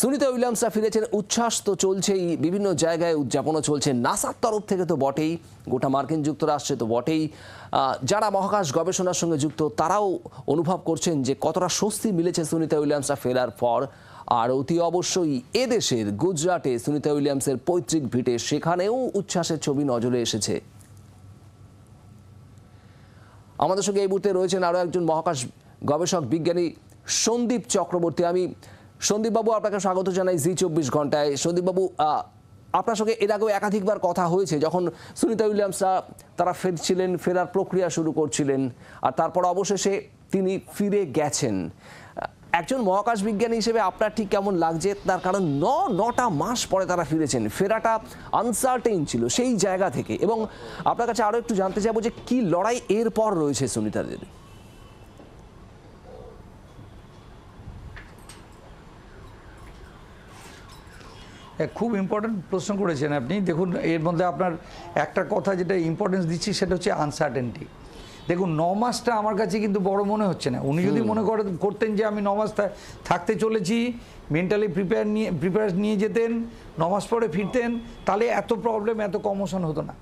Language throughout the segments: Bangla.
সুনিতা উইলিয়ামসরা ফিরেছেন উচ্ছ্বাস তো চলছেই, বিভিন্ন জায়গায় উদযাপনও চলছে। নাসার তরফ থেকে তো বটেই, গোটা মার্কিন যুক্তরাষ্ট্রে তো বটেই। যারা মহাকাশ গবেষণার সঙ্গে যুক্ত, তারাও অনুভব করছেন যে কতটা স্বস্তি মিলেছে সুনিতা উইলিয়ামসরা ফেরার পর। আর অতি অবশ্যই এদেশের, গুজরাটে সুনিতা উইলিয়ামসের পৈতৃক ভিটে, সেখানেও উচ্ছ্বাসের ছবি নজরে এসেছে। আমাদের সঙ্গে এই মুহূর্তে রয়েছেন আরও একজন মহাকাশ গবেষক বিজ্ঞানী সন্দীপ চক্রবর্তী। আমি সন্দীপবাবু, আপনাকে স্বাগত জানাই জি চব্বিশ ঘন্টায়। সন্দীপবাবু আপনার সঙ্গে এর আগেও একাধিকবার কথা হয়েছে, যখন সুনিতা উইলিয়ামসরা তারা ফিরছিলেন, ফেরার প্রক্রিয়া শুরু করছিলেন, আর তারপর অবশেষে তিনি ফিরে গেছেন। একজন মহাকাশ বিজ্ঞানী হিসেবে আপনার ঠিক কেমন লাগছে? তার কারণ ন, নটা মাস পরে তারা ফিরেছেন। ফেরাটা আনসার্টেইন ছিল সেই জায়গা থেকে। এবং আপনার কাছে আরও একটু জানতে চাইব যে কি লড়াই এরপর রয়েছে সুনিতাদের? খুব ইম্পর্ট্যান্ট প্রশ্ন করেছেন আপনি। দেখুন এর মধ্যে আপনার একটা কথা যেটা ইম্পর্টেন্স দিচ্ছি সেটা হচ্ছে আনসার্টেনটি দেখুন ন মাসটা আমার কাছে কিন্তু বড় মনে হচ্ছে না। উনি যদি মনে করেন করতেন যে আমি ন মাস থাকতে চলেছি মেন্টালি প্রিপেয়ার নিয়ে প্রিপেয়ার নিয়ে যেতেন ন মাস পরে ফিরতেন তাহলে এত প্রবলেম এত কমোশন হতো না।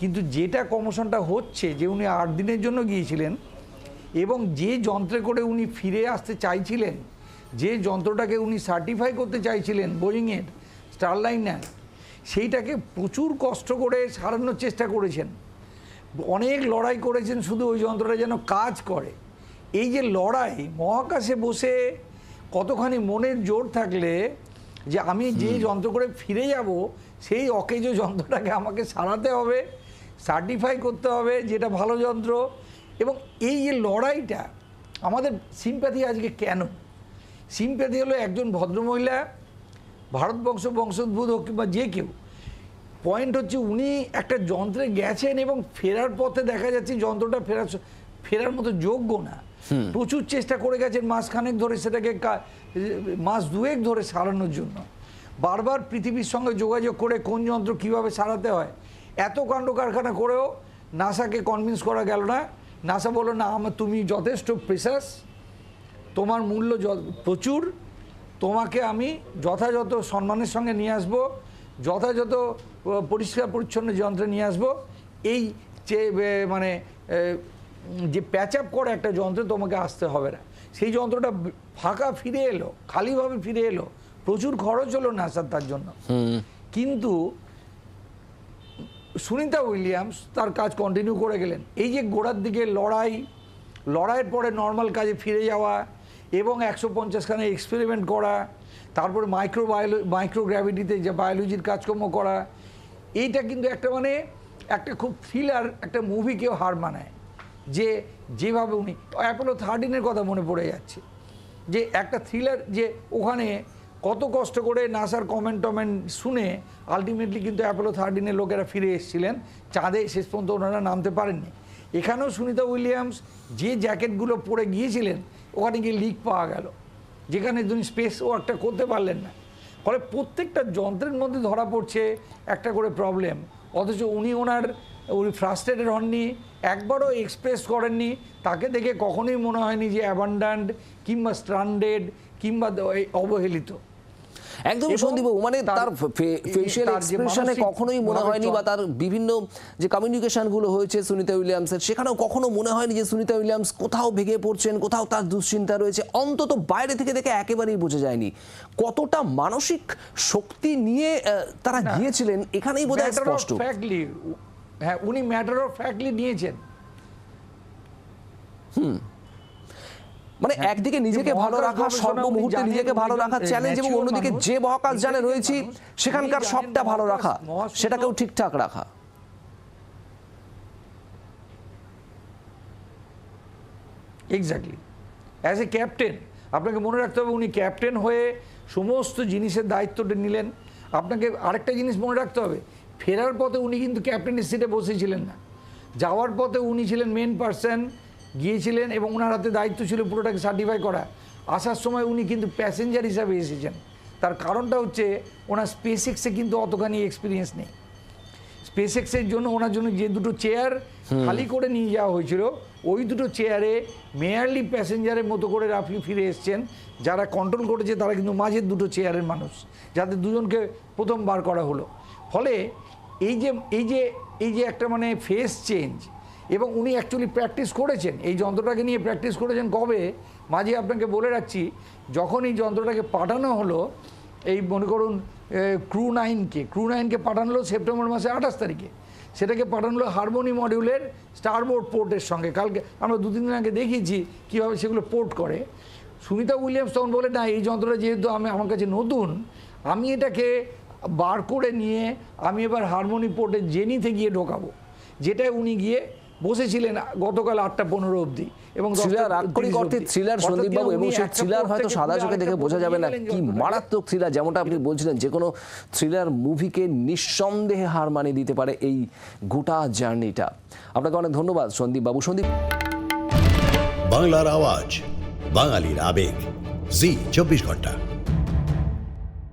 কিন্তু যেটা কমোশনটা হচ্ছে যে উনি আট দিনের জন্য গিয়েছিলেন এবং যে যন্ত্রে করে উনি ফিরে আসতে চাইছিলেন যে যন্ত্রটাকে উনি সার্টিফাই করতে চাইছিলেন বোয়িংয়ের স্টারলাইনার সেইটাকে প্রচুর কষ্ট করে সারানোর চেষ্টা করেছেন। অনেক লড়াই করেছেন শুধু ওই যন্ত্রটা যেন কাজ করে। এই যে লড়াই মহাকাশে বসে কতখানি মনের জোর থাকলে যে আমি যে যন্ত্র করে ফিরে যাব সেই অকেজ যন্ত্রটাকে আমাকে সারাতে হবে সার্টিফাই করতে হবে যেটা ভালো যন্ত্র। এবং এই যে লড়াইটা আমাদের সিম্প্যাথি আজকে কেন? সিম্প্যাথি হলো একজন ভদ্রমহিলা ভারতবংশ বংশোদ্ভূত হোক কিংবা যে কেউ পয়েন্ট হচ্ছে উনি একটা যন্ত্রে গেছেন এবং ফেরার পথে দেখা যাচ্ছে যন্ত্রটা ফেরার ফেরার মতো যোগ্য না। প্রচুর চেষ্টা করে গেছেন মাসখানেক ধরে সেটাকে মাস দুয়েক ধরে সারানোর জন্য। বারবার পৃথিবীর সঙ্গে যোগাযোগ করে কোন যন্ত্র কীভাবে সারাতে হয় এত কাণ্ড কারখানা করেও নাসাকে কনভিন্স করা গেল না। নাসা বলল না আমার তুমি যথেষ্ট প্রেসাস তোমার মূল্য প্রচুর তোমাকে আমি যথাযথ সম্মানের সঙ্গে নিয়ে আসব যথাযথ পরিষ্কার পরিচ্ছন্ন যন্ত্রে নিয়ে আসব। এই যে মানে যে প্যাচ আপ করা একটা যন্ত্রে তোমাকে আসতে হবে না। সেই যন্ত্রটা ফাঁকা ফিরে এলো খালিভাবে ফিরে এলো। প্রচুর খরচ হলো না নাসার তার জন্য। কিন্তু সুনিতা উইলিয়ামস তার কাজ কন্টিনিউ করে গেলেন। এই যে গোড়ার দিকে লড়াই লড়াইয়ের পরে নর্মাল কাজে ফিরে যাওয়া এবং একশো পঞ্চাশখানে এক্সপেরিমেন্ট করা, তারপরে মাইক্রো মাইক্রোগ্র্যাভিটিতে যে বায়োলজির কাজকর্ম করা, এইটা কিন্তু একটা মানে একটা খুব থ্রিলার একটা মুভিকেও হার মানায়। যে যেভাবে উনি অ্যাপোলো থার্টিনের কথা মনে পড়ে যাচ্ছে। যে একটা থ্রিলার যে ওখানে কত কষ্ট করে নাসার কমেন্ট টমেন্ট শুনে আলটিমেটলি কিন্তু অ্যাপোলো থার্টিনের লোকেরা ফিরে এসেছিলেন। চাঁদে শেষ পর্যন্ত ওনারা নামতে পারেননি। এখানেও সুনিতা উইলিয়ামস যে জ্যাকেটগুলো পরে গিয়েছিলেন, ওখানে গিয়ে লিক পাওয়া গেল। যেখানে তিনি স্পেস ওয়ার্কটা করতে পারলেন না। ফলে প্রত্যেকটা যন্ত্রের মধ্যে ধরা পড়ছে একটা করে প্রবলেম অথচ উনি ওনার, উনি ফ্রাস্ট্রেটেড হননি, একবারও এক্সপ্রেস করেননি। তাকে দেখে কখনোই মনে হয়নি যে অ্যাবান্ডান্ট কিংবা স্ট্রান্ডেড কিংবা অবহেলিত। একদম সন্দীপ মানে তার- ফেশিয়াল এক্সপ্রেশনে কখনোই মনে হয়নি বা তার বিভিন্ন যে কমিউনিকেশনগুলো হয়েছে সুনিতা উইলিয়ামসের সেখানেও কখনো মনে হয়নি যে সুনিতা উইলিয়ামস কোথাও ভেঙে পড়ছেন কোথাও তার দুশ্চিন্তা রয়েছে। অন্তত বাইরে থেকে দেখে একেবারেই বোঝা যায়নি। কতটা মানসিক শক্তি নিয়ে তারা গিয়েছিলেন এখানেই বোধহয় ম্যাটার অফ স্পষ্ট। হ্যাঁ উনি ম্যাটার অফ ফ্যাক্টলি নিয়েছেন। মানে একদিকে নিজেকে ভালো রাখা গবেষণা সর্ব মুহূর্তে নিজেকে ভালো রাখার চ্যালেঞ্জ এবং অন্যদিকে যে মহাকাশ জানে রয়েছি সেখানকার সবটা ভালো রাখা সেটাকেও ঠিকঠাক রাখা। এক্স্যাক্টলি অ্যাজ এ ক্যাপ্টেন আপনাকে মনে রাখতে হবে উনি ক্যাপ্টেন হয়ে সমস্ত জিনিসের দায়িত্বটা নিলেন। আপনাকে আরেকটা জিনিস মনে রাখতে হবে ফেরার পথে উনি কিন্তু ক্যাপ্টেনের সিটে বসেছিলেন না। যাওয়ার পথে উনি ছিলেন মেন পার্সন গিয়েছিলেন এবং ওনার হাতে দায়িত্ব ছিল পুরোটাকে সার্টিফাই করা। আসার সময় উনি কিন্তু প্যাসেঞ্জার হিসাবে এসেছেন। তার কারণটা হচ্ছে ওনার স্পেসিক্সে কিন্তু অতখানি এক্সপিরিয়েন্স নেই। স্পেস এক্সের জন্য ওনার জন্য যে দুটো চেয়ার খালি করে নিয়ে যাওয়া হয়েছিল ওই দুটো চেয়ারে মেয়ারলি প্যাসেঞ্জারের মতো করে আপনি ফিরে এসছেন। যারা কন্ট্রোল করেছে তারা কিন্তু মাঝের দুটো চেয়ারের মানুষ যাতে দুজনকে প্রথম বার করা হলো। ফলে এই যে এই যে এই যে একটা মানে ফেস চেঞ্জ এবং উনি অ্যাকচুয়ালি প্র্যাকটিস করেছেন। এই যন্ত্রটাকে নিয়ে প্র্যাকটিস করেছেন কবে? মাঝে আপনাকে বলে রাখছি, যখন এই যন্ত্রটাকে পাঠানো হলো, এই মনে করুন ক্রু নাইনকে ক্রু নাইনকে পাঠানো হলো সেপ্টেম্বর মাসে আঠাশ তারিখে। সেটাকে পাঠানো হলো হারমোনি মডিউলের স্টারবোর্ড পোর্টের সঙ্গে। কালকে আমরা দু তিন দিন আগে দেখিয়েছি কীভাবে সেগুলো পোর্ট করে। সুনিতা উইলিয়ামস তখন বলে, না, এই যন্ত্রটা যেহেতু আমি, আমার কাছে নতুন, আমি এটাকে বার করে নিয়ে আমি এবার হারমোনি পোর্টে জেনিতে গিয়ে ঢোকাবো। যেটায় উনি গিয়ে বসেছিলেন গতকাল আটটা পনেরো অবধি এবং থ্রিলার আক্ষরিক অর্থে থ্রিলার সন্দীপবাবু এবং সেই থ্রিলার হয়তো সাদা চোখে দেখে বোঝা যাবে না। কি মারাত্মক থ্রিলার যেমনটা আপনি বলছিলেন যে কোনো থ্রিলার মুভিকে নিঃসন্দেহে হার মানিয়ে দিতে পারে এই গোটা জার্নিটা আপনাকে অনেক ধন্যবাদ সন্দীপ বাবু। সন্দীপ বাংলার আওয়াজ বাঙালির আবেগ। জি চব্বিশ ঘণ্টা।